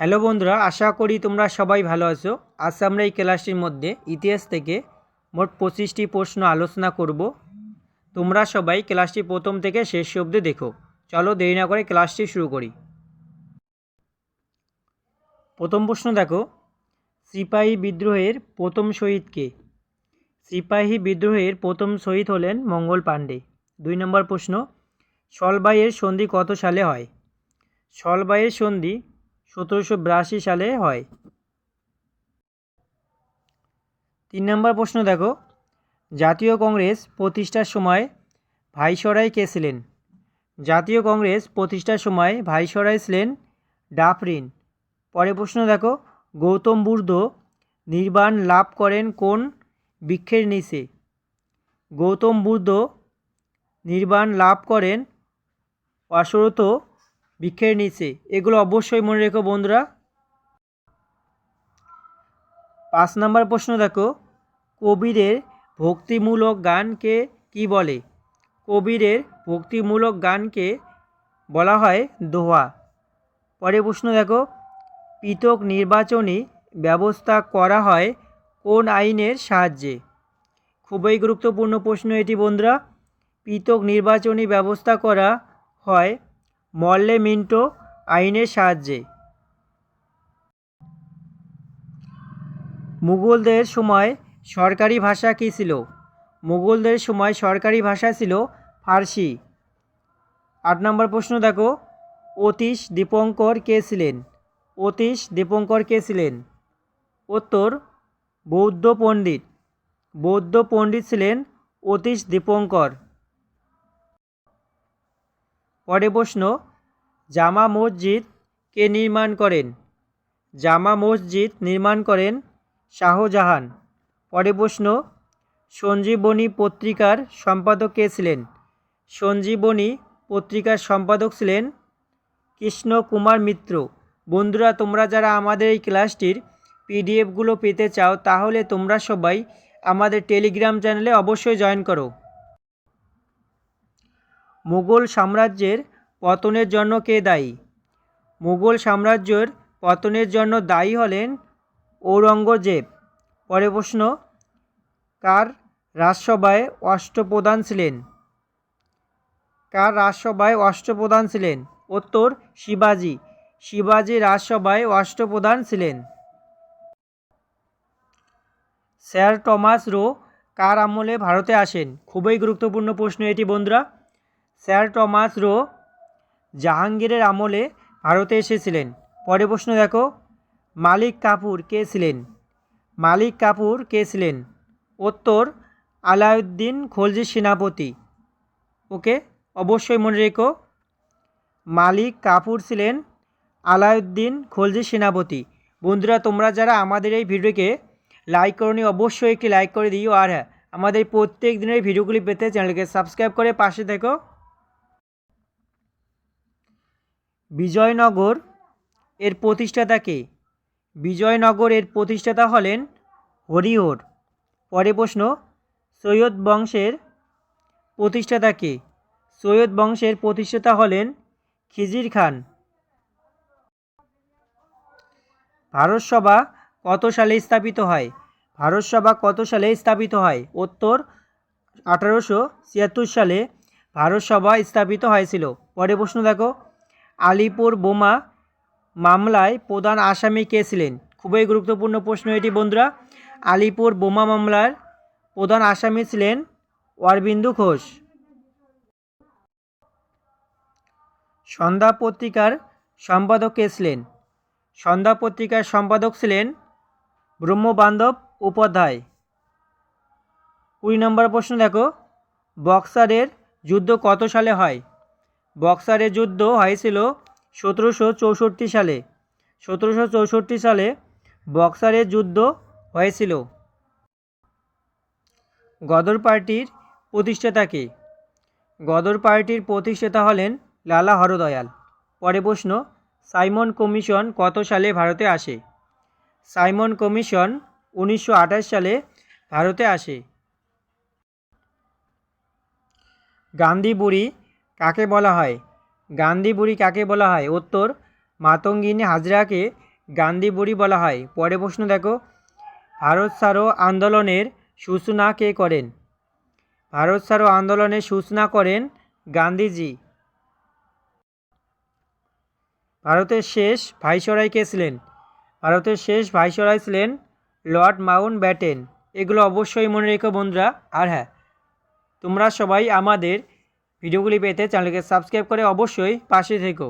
Hello বন্ধুরা, আশা করি তোমরা সবাই ভালো আছো। আজ আমরা এই ক্লাসটির মধ্যে ইতিহাস থেকে মোট পঁচিশটি প্রশ্ন আলোচনা করব। তোমরা সবাই ক্লাসটি প্রথম থেকে শেষ অবধি দেখো। চলো দেরি না করে ক্লাসটি শুরু করি। প্রথম প্রশ্ন দেখো, সিপাহী বিদ্রোহের প্রথম শহীদ কে? সিপাহী বিদ্রোহের প্রথম শহীদ হলেন মঙ্গল পাণ্ডে। দুই নম্বর প্রশ্ন সলবাইয়ের সন্ধি কত সালে হয়? সলবাইয়ের সন্ধি সতেরোশো বিরাশি সালে হয়। তিন নম্বর প্রশ্ন দেখো। জাতীয় কংগ্রেস প্রতিষ্ঠার সময় ভাইসরাই কে ছিলেন? জাতীয় কংগ্রেস প্রতিষ্ঠার সময় ভাইসরাই ছিলেন ডাফরিন। পরের প্রশ্ন দেখো। গৌতম বুদ্ধ নির্বাণ লাভ করেন কোন বৃক্ষের নিচে? গৌতম বুদ্ধ নির্বাণ লাভ করেন অশ্বরত বৃক্ষের নিচে এগুলো অবশ্যই মনে রেখো বন্ধুরা। পাঁচ নম্বর প্রশ্ন দেখো কবিরের ভক্তিমূলক গানকে কি বলে? কবিরের ভক্তিমূলক গানকে বলা হয় দোহা। পরে প্রশ্ন দেখো, পৃথক নির্বাচনী ব্যবস্থা করা হয় কোন আইনের সাহায্যে? খুবই গুরুত্বপূর্ণ প্রশ্ন এটি বন্ধুরা। পৃথক নির্বাচনী ব্যবস্থা করা হয় মল্লে মিন্টো আইনের সাহায্যে। মুঘলদের সময় সরকারি ভাষা কী ছিল? মুঘলদের সময় সরকারি ভাষা ছিল ফার্সি। আট নম্বর প্রশ্ন দেখো। অতীশ দীপঙ্কর কে ছিলেন? অতীশ দীপঙ্কর কে ছিলেন? উত্তর, বৌদ্ধ পণ্ডিত। বৌদ্ধ পণ্ডিত ছিলেন অতীশ দীপঙ্কর। পরে প্রশ্ন, জামা মসজিদ কে নির্মাণ করেন? জামা মসজিদ নির্মাণ করেন শাহজাহান। পরে প্রশ্ন, সঞ্জীবনী পত্রিকার সম্পাদক কে ছিলেন? সঞ্জীবনী পত্রিকার সম্পাদক ছিলেন কৃষ্ণ কুমার মিত্র। বন্ধুরা, তোমরা যারা আমাদের এই ক্লাসটির পিডিএফগুলো পেতে চাও, তাহলে তোমরা সবাই আমাদের টেলিগ্রাম চ্যানেলে অবশ্যই জয়েন করো। মুঘল সাম্রাজ্যের পতনের জন্য কে দায়ী? মুঘল সাম্রাজ্যের পতনের জন্য দায়ী হলেন ঔরঙ্গজেব। পরে প্রশ্ন, কার রাজসভায় অষ্টপ্রধান ছিলেন? কার রাজসভায় অষ্টপ্রধান ছিলেন? উত্তর, শিবাজি। শিবাজি রাজসভায় অষ্টপ্রধান ছিলেন। স্যার টমাস রো কার আমলে ভারতে আসেন? খুবই গুরুত্বপূর্ণ প্রশ্ন এটি, বন্ধুরা। স্যার টমাস রো জাহাঙ্গীরের আমলে ভারতে এসেছিলেন। পরে প্রশ্ন দেখো, মালিক কাপুর কে ছিলেন? মালিক কাপুর কে ছিলেন? উত্তর, আলাউদ্দিন খলজি সেনাপতি। ওকে, অবশ্যই মনে রেখো, মালিক কাপুর ছিলেন আলাউদ্দিন খলজি সেনাপতি। বন্ধুরা, তোমরা যারা আমাদের এই ভিডিওকে লাইক করনি, অবশ্যই একটি লাইক করে দিও। আর হ্যাঁ আমাদের প্রত্যেক দিনের ভিডিওগুলি পেতে চ্যানেলকে সাবস্ক্রাইব করে পাশে থেকো। বিজয়নগর এর প্রতিষ্ঠাতা কে? বিজয়নগর এর প্রতিষ্ঠাতা হলেন হরিহর। পরে প্রশ্ন, সৈয়দ বংশের প্রতিষ্ঠাতা কে? সৈয়দ বংশের প্রতিষ্ঠাতা হলেন খিজির খান। ভারতসভা কত সালে স্থাপিত হয়? ভারতসভা কত সালে স্থাপিত হয়? উত্তর, আঠারোশো ছিয়াত্তর সালে ভারতসভা স্থাপিত হয়েছিল। পরে প্রশ্ন দেখো আলিপুর বোমা মামলায় প্রধান আসামি কে ছিলেন? খুবই গুরুত্বপূর্ণ প্রশ্ন এটি, বন্ধুরা। আলিপুর বোমা মামলার প্রধান আসামি ছিলেন অরবিন্দু ঘোষ। সন্ধ্যা পত্রিকার সম্পাদক কে ছিলেন? সন্ধ্যা পত্রিকার সম্পাদক ছিলেন ব্রহ্মবান্ধব উপাধ্যায়। কুড়ি নম্বর প্রশ্ন দেখো, বক্সারের যুদ্ধ কত সালে হয়? বক্সারের যুদ্ধ হয়েছিল সতেরোশো চৌষট্টি সালে। সতেরোশো চৌষট্টি সালে বক্সারের যুদ্ধ হয়েছিল। গদর পার্টির প্রতিষ্ঠাতা কে গদর পার্টির প্রতিষ্ঠাতা হলেন লালা হরদয়াল। পরে প্রশ্ন, সাইমন কমিশন কত সালে ভারতে আসে? সাইমন কমিশন উনিশশো আঠাশ সালে ভারতে আসে। গান্ধী বুড়ি কাকে বলা হয়? গান্ধী বুড়ি কাকে বলা হয়? উত্তর, মাতঙ্গিনী হাজরাকে গান্ধী বুড়ি বলা হয়। পরে প্রশ্ন দেখো, ভারত ছাড়ো আন্দোলনের সূচনা কে করেন? ভারত ছাড়ো আন্দোলনের সূচনা করেন গান্ধীজি। ভারতের শেষ ভাইসরয় কে ছিলেন? ভারতের শেষ ভাইসরয় ছিলেন লর্ড মাউন্ট ব্যাটেন। এগুলো অবশ্যই মনে রেখো বন্ধুরা। আর হ্যাঁ তোমরা সবাই আমাদের ভিডিওগুলি পেতে চ্যানেলকে সাবস্ক্রাইব করে অবশ্যই পাশে থেকো।